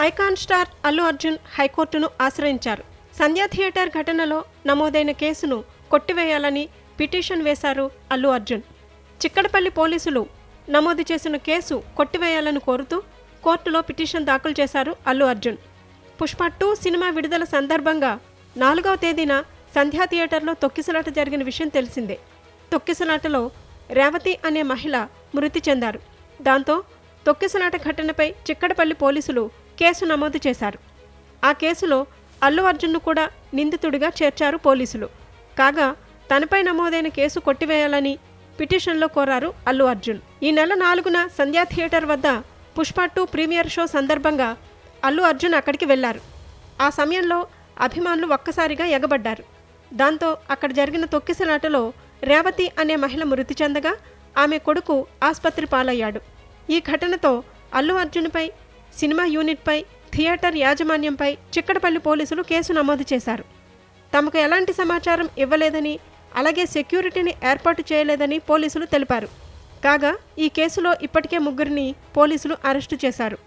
Icon star Allu Arjun హైకోర్టును ఆశ్రయించారు. సంధ్యా theatre ఘటనలో నమోదైన కేసును కొట్టివేయాలని పిటిషన్ వేశారు అల్లు అర్జున్. చిక్కడపల్లి పోలీసులు నమోదు చేసిన కేసు కొట్టివేయాలని కోరుతూ కోర్టులో పిటిషన్ దాఖలు చేశారు అల్లు అర్జున్. పుష్ప టూ సినిమా విడుదల సందర్భంగా నాలుగవ తేదీన సంధ్యా థియేటర్లో తొక్కిసలాట జరిగిన విషయం తెలిసిందే. తొక్కిసలాటలో రేవతి అనే మహిళ మృతి చెందారు. దాంతో తొక్కిసలాట ఘటనపై చిక్కడపల్లి పోలీసులు కేసు నమోదు చేశారు. ఆ కేసులో అల్లు అర్జున్ను కూడా నిందితుడిగా చేర్చారు పోలీసులు. కాగా తనపై నమోదైన కేసు కొట్టివేయాలని పిటిషన్లో కోరారు అల్లు అర్జున్. ఈ నెల నాలుగున సంధ్యా థియేటర్ వద్ద పుష్ప టూ ప్రీమియర్ షో సందర్భంగా అల్లు అర్జున్ అక్కడికి వెళ్ళారు. ఆ సమయంలో అభిమానులు ఒక్కసారిగా ఎగబడ్డారు. దాంతో అక్కడ జరిగిన తొక్కిసలాటలో రేవతి అనే మహిళ మృతి చెందగా ఆమె కొడుకు ఆసుపత్రి పాలయ్యాడు. ఈ ఘటనతో అల్లు అర్జున్పై సినిమా యూనిట్పై థియేటర్ యాజమాన్యంపై చిక్కడపల్లి పోలీసులు కేసు నమోదు చేశారు. తమకు ఎలాంటి సమాచారం ఇవ్వలేదని అలాగే సెక్యూరిటీని ఏర్పాటు చేయలేదని పోలీసులు తెలిపారు. కాగా ఈ కేసులో ఇప్పటికే ముగ్గురిని పోలీసులు అరెస్టు చేశారు.